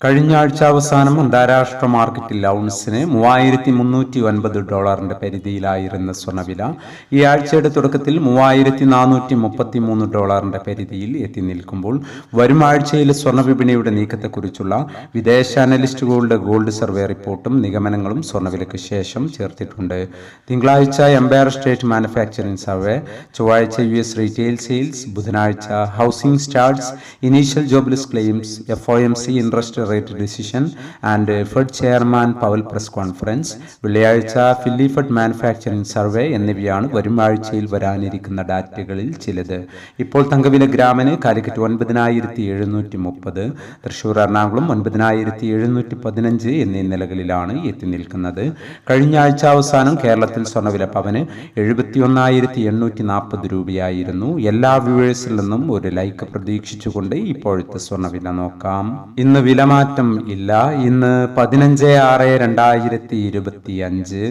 കഴിഞ്ഞ ആഴ്ച അവസാനം അന്താരാഷ്ട്ര മാർക്കറ്റിൽ ഔൺസിന് മൂവായിരത്തി മുന്നൂറ്റി ഒൻപത് ഡോളറിന്റെ പരിധിയിലായിരുന്ന സ്വർണവില ഈ ആഴ്ചയുടെ തുടക്കത്തിൽ മൂവായിരത്തി നാനൂറ്റി മുപ്പത്തി മൂന്ന് ഡോളറിന്റെ പരിധിയിൽ എത്തി നിൽക്കുമ്പോൾ വരും ആഴ്ചയിലെ സ്വർണ വിപണിയുടെ നീക്കത്തെക്കുറിച്ചുള്ള വിദേശ അനലിസ്റ്റുകളുടെ ഗോൾഡ് സർവേ റിപ്പോർട്ടും നിഗമനങ്ങളും സ്വർണവിലയ്ക്ക് ശേഷം ചേർത്തിട്ടുണ്ട്. തിങ്കളാഴ്ച എംപയർ സ്റ്റേറ്റ് മാനുഫാക്ചറിംഗ് സർവേ ചൊവ്വാഴ്ച യു എസ് റീറ്റെയിൽ സെയിൽസ് ബുധനാഴ്ച housing starts initial jobless claims F O M C interest rate decision and Fed chairman Powell press conference വെള്ളിയാഴ്ച ഫില്ലിഫഡ് മാനുഫാക്ചറിംഗ് സർവേ എന്നിവയാണ് വരും ആഴ്ചയിൽ വരാനിരിക്കുന്ന ഡാറ്റകളിൽ ചിലത്. ഇപ്പോൾ തങ്കവില ഗ്രാമിന് കാലിക്കറ്റ് ഒൻപതിനായിരത്തി എഴുന്നൂറ്റി മുപ്പത് തൃശൂർ എറണാകുളം ഒൻപതിനായിരത്തി എഴുന്നൂറ്റി പതിനഞ്ച് എന്നീ നിലകളിലാണ് എത്തി നിൽക്കുന്നത്. കഴിഞ്ഞ ആഴ്ച അവസാനം കേരളത്തിൽ സ്വർണവില പവന് എഴുപത്തി ഒന്നായിരത്തി എണ്ണൂറ്റി നാൽപ്പത് രൂപയായിരുന്നു. എല്ലാ വ്യൂവേഴ്സിൽ നിന്നും ഒരു ലൈക്ക് പ്രതീക്ഷിച്ചുകൊണ്ട് ഇപ്പോഴത്തെ സ്വർണവില നോക്കാം. ഇന്ന് വിലമാറ്റം ഇല്ല. ഇന്ന് പതിനഞ്ച് ആറ് രണ്ടായിരത്തി ഇരുപത്തി അഞ്ച്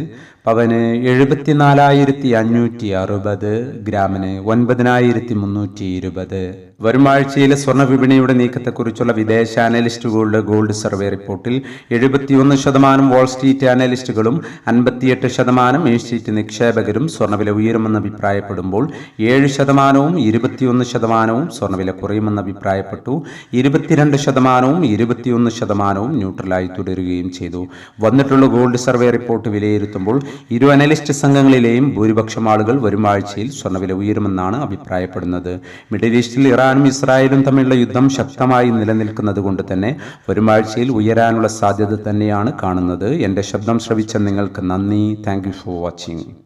പവന് എഴുപത്തിനാലായിരത്തി അഞ്ഞൂറ്റി അറുപത് ഗ്രാമിന് ഒൻപതിനായിരത്തി മുന്നൂറ്റി ഇരുപത് വരും ആഴ്ചയിലെ സ്വർണ വിപണിയുടെ നീക്കത്തെക്കുറിച്ചുള്ള വിദേശ അനലിസ്റ്റുകളുടെ ഗോൾഡ് സർവേ റിപ്പോർട്ടിൽ എഴുപത്തിയൊന്ന് ശതമാനം വാൾ സ്ട്രീറ്റ് അനലിസ്റ്റുകളും അൻപത്തിയെട്ട് ശതമാനം ഇൻസ്റ്റിറ്റ്യൂട്ട് നിക്ഷേപകരും സ്വർണവില ഉയരുമെന്ന് അഭിപ്രായപ്പെടുമ്പോൾ ഏഴ് ശതമാനവും ഇരുപത്തിയൊന്ന് ശതമാനവും സ്വർണവില കുറയുമെന്ന് അഭിപ്രായപ്പെട്ടു. ഇരുപത്തിരണ്ട് ശതമാനവും ഇരുപത്തിയൊന്ന് ശതമാനവും ന്യൂട്രലായി തുടരുകയും ചെയ്തു. വന്നിട്ടുള്ള ഗോൾഡ് സർവേ റിപ്പോർട്ട് വിലയിരുത്തുമ്പോൾ ഇരു അനലിസ്റ്റ് സംഘങ്ങളിലെയും ഭൂരിപക്ഷം ആളുകൾ വരും ആഴ്ചയിൽ സ്വർണവില ഉയരുമെന്നാണ് അഭിപ്രായപ്പെടുന്നത്. മിഡിൽ ഈസ്റ്റിൽ ഇറാനും ഇസ്രായേലും തമ്മിലുള്ള യുദ്ധം ശക്തമായി നിലനിൽക്കുന്നത് കൊണ്ട് തന്നെ വരും ആഴ്ചയിൽ ഉയരാനുള്ള സാധ്യത തന്നെയാണ് കാണുന്നത്. എന്റെ ശബ്ദം ശ്രവിച്ച നിങ്ങൾക്ക് നന്ദി. Thank for watching.